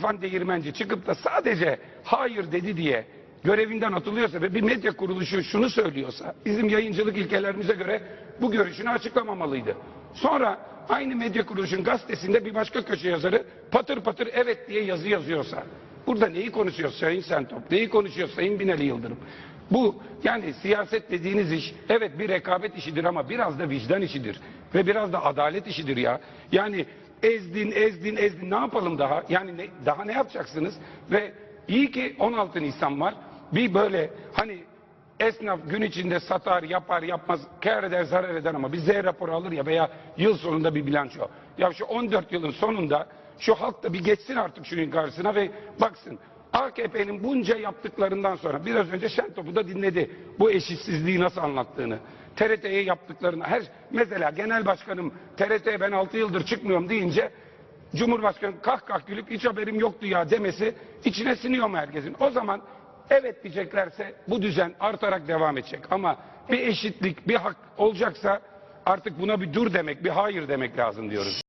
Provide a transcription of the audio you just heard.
Van Değirmenci çıkıp da sadece hayır dedi diye görevinden atılıyorsa ve bir medya kuruluşu şunu söylüyorsa bizim yayıncılık ilkelerimize göre bu görüşünü açıklamamalıydı. Sonra aynı medya kuruluşun gazetesinde bir başka köşe yazarı patır patır evet diye yazı yazıyorsa burada neyi konuşuyor Sayın Sentop? Neyi konuşuyor Sayın Binali Yıldırım? Bu yani siyaset dediğiniz iş evet bir rekabet işidir ama biraz da vicdan işidir ve biraz da adalet işidir ya. Yani ezdin ezdin ezdin ne yapalım daha? Yani ne, daha ne yapacaksınız? Ve iyi ki 16 Nisan var. Bir böyle hani esnaf gün içinde satar yapar yapmaz kâr eder zarar eder ama bir Z raporu alır ya veya yıl sonunda bir bilanço. Ya şu 14 yılın sonunda şu halk da bir geçsin artık şunun karşısına ve baksın. AKP'nin bunca yaptıklarından sonra biraz önce Şentop'u da dinledi bu eşitsizliği nasıl anlattığını. TRT'ye yaptıklarını her mesela genel başkanım TRT'ye ben 6 yıldır çıkmıyorum deyince Cumhurbaşkanı kah kah gülüp hiç haberim yoktu ya demesi içine siniyor mu herkesin? O zaman evet diyeceklerse bu düzen artarak devam edecek. Ama bir eşitlik, bir hak olacaksa artık buna bir dur demek, bir hayır demek lazım diyoruz.